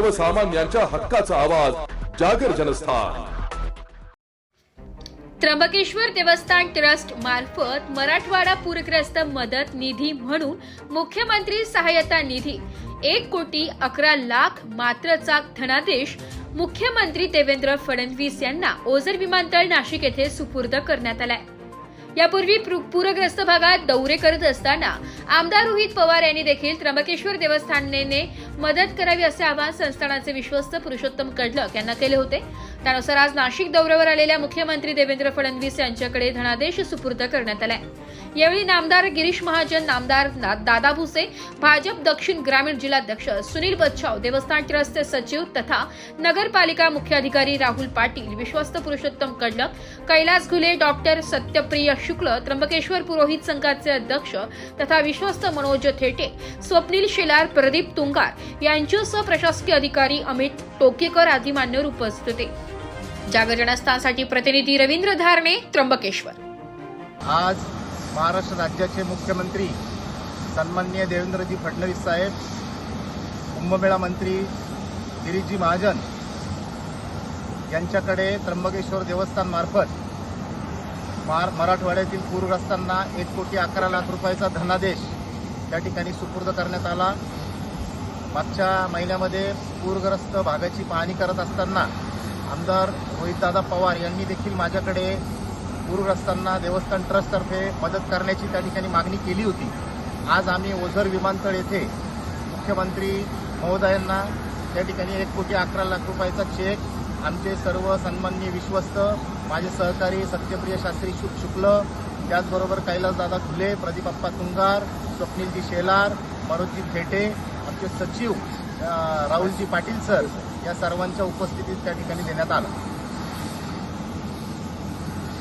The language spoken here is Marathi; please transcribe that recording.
सर्वसामान्यांच्या हक्काचा आवाज जागर जनस्थान. त्र्यंबकेश्वर देवस्थान ट्रस्ट मार्फत मराठवाडा पूरग्रस्त मदत निधी म्हणून मुख्यमंत्री सहाय्यता निधी. एक कोटी अकरा लाख मात्रचा धनादेश मुख्यमंत्री देवेंद्र फडणवीस यांना ओझर विमानतळ नाशिक येथे सुपूर्द करण्यात आलाय. यापूर्वी पूरग्रस्त भागात दौरे करत असताना आमदार रोहित पवार यांनी देखील त्र्यंबकेश्वर देवस्थानने मदत करावी असे आवाहन संस्थानाचे विश्वस्त पुरुषोत्तम कडलक यांना केले होते. त्यानुसार आज नाशिक दौऱ्यावर आलेल्या मुख्यमंत्री देवेंद्र फडणवीस यांच्याकडे धनादेश सुपूर्द करण्यात आलाय. यावेळी नामदार गिरीश महाजन नामदार दादा भुसे भाजप दक्षिण ग्रामीण जिल्हाध्यक्ष सुनील बच्छाव देवस्थान ट्रस्टचे सचिव तथा नगरपालिका मुख्याधिकारी राहुल पाटील विश्वस्त पुरुषोत्तम कडलक कैलास घुले डॉक्टर सत्यप्रिय शुक्ल त्र्यंबकेश्वर पुरोहित संघाचे अध्यक्ष तथा विश्वस्त मनोज थेटे स्वप्नील शेलार प्रदीप तुंगार यांच्यासह प्रशासकीय अधिकारी अमित टोकेकर आदी मान्यवर उपस्थित होते. जागरणस्थानसाठी प्रतिनिधी रवींद्र धारणे त्र्यंबकेश्वर. आज महाराष्ट्र राज्याचे मुख्यमंत्री सन्माननीय देवेंद्रजी फडणवीस साहेब कुंभमेळा मंत्री गिरीशजी महाजन यांच्याकडे त्र्यंबकेश्वर देवस्थान मार्फत मार मराठवाड्यातील पूरग्रस्तांना एक कोटी अकरा लाख रुपयाचा धनादेश त्या ठिकाणी सुपूर्द करण्यात आला. मागच्या महिन्यामध्ये पूरग्रस्त भागाची पाहणी करत असताना आमदार रोहितदादा पवार यांनी देखील माझ्याकडे पूरग्रस्तांना देवस्थान ट्रस्टतर्फे मदत करण्याची त्या ठिकाणी मागणी केली होती. आज आम्ही ओझर विमानतळ येथे मुख्यमंत्री महोदयांना त्या ठिकाणी एक कोटी अकरा लाख रुपयाचा चेक आमचे सर्व सन्माननीय विश्वस्त माझे सहकारी सत्यप्रिय शास्त्री शु शुक्ल त्याचबरोबर कैलासदादा खुले प्रदीपप्पा तुंगार स्वप्नीलजी शेलार मनोजजी थेटे आमचे सचिव राहुलजी पाटील सर या सर्वांच्या उपस्थितीत त्या ठिकाणी देण्यात आला.